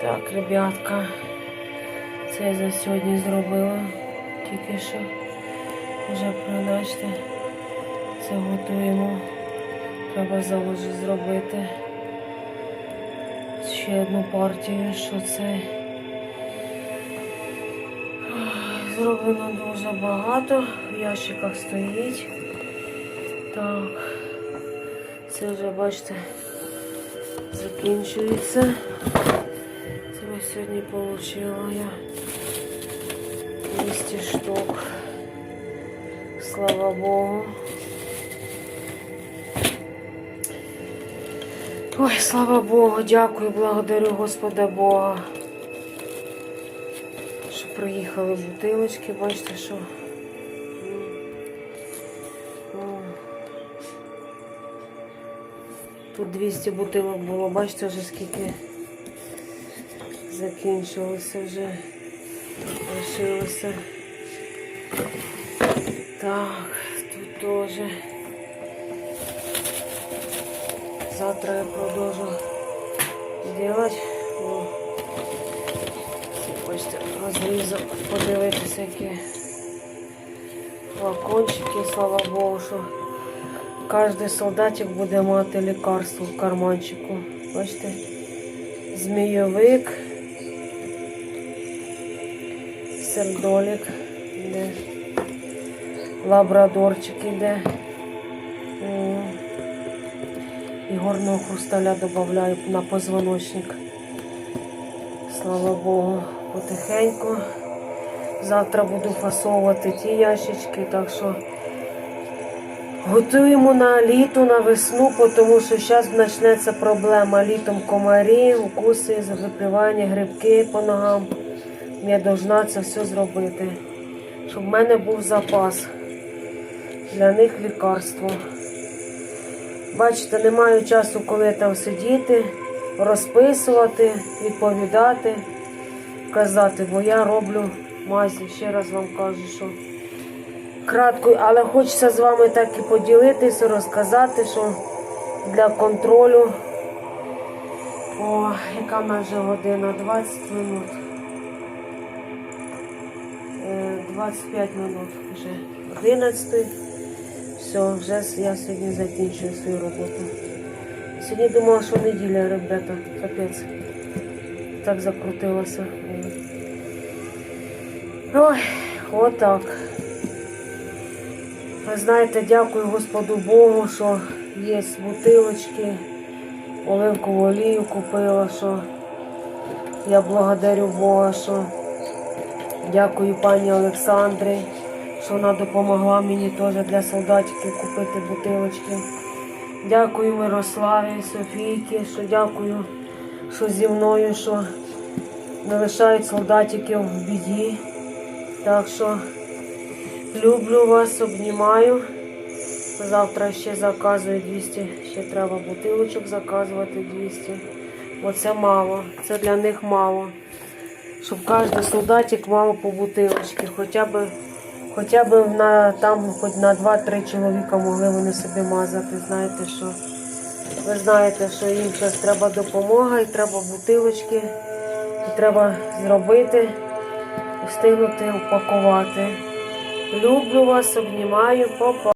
Так, ребятка, це я за сьогодні зробила. Тільки що вже пробачте. Це готуємо. Треба завжди зробити. Ще одну партію, що це. Зроблено дуже багато. В ящиках стоїть. Так. Це вже, бачите, закінчується. Ми сьогодні отримала я 200 штук. Слава Богу. Ой, слава Богу, дякую, благодарю Господа Бога. Що приїхали бутилочки, бачите, що. Тут 200 бутилок було, бачите вже скільки закінчилося вже. Лишилося. Так, тут теж. Завтра я продовжу делать. Бачите, розрізав, подивитися, які флакончики, слава Богу, що кожен солдатик буде мати лікарство в карманчику. Бачите? Змійовик, сердолік, де лабрадорчик іде. І горного хрусталя додаю на позвоночник. Слава Богу, потихеньку. Завтра буду фасовувати ті ящички, так що готуємо на літо, на весну, тому що зараз почнеться проблема. Літом комарі, укуси, випивання, грибки по ногам. Я повинна це все зробити, щоб в мене був запас для них лікарство. Бачите, не маю часу, коли там сидіти, розписувати, відповідати, казати, бо я роблю мазі. Ще раз вам кажу, що кратко, але хочеться з вами так і поділитися, розказати, що для контролю. О, яка вже година? 20 минут. 25 минут вже 11. Все, вже я сьогодні закінчую свою роботу. Сьогодні думала, що неділя, ребята, капець. Так закрутилося. Ой, отак. Ви знаєте, дякую Господу Богу, що є бутилочки, оливкову олію купила, що я благодарю Бога, що дякую пані Олександрі що вона допомогла мені теж для солдатиків купити бутилочки. Дякую Мирославі, Софійки, що дякую, що зі мною, що не лишають солдатиків в біді. Так що люблю вас, обнімаю. Завтра ще заказую 200, ще треба бутилочок заказувати 200. Оце мало, це для них мало. Щоб кожен солдатик мав по бутилочці, хоча б Хоча б на там хоч на 2-3 чоловіка могли вони собі мазати. Знаєте, що ви знаєте, що їм зараз треба допомога і треба бутилочки, і треба зробити і встигнути упакувати. Люблю вас, обнімаю, папа.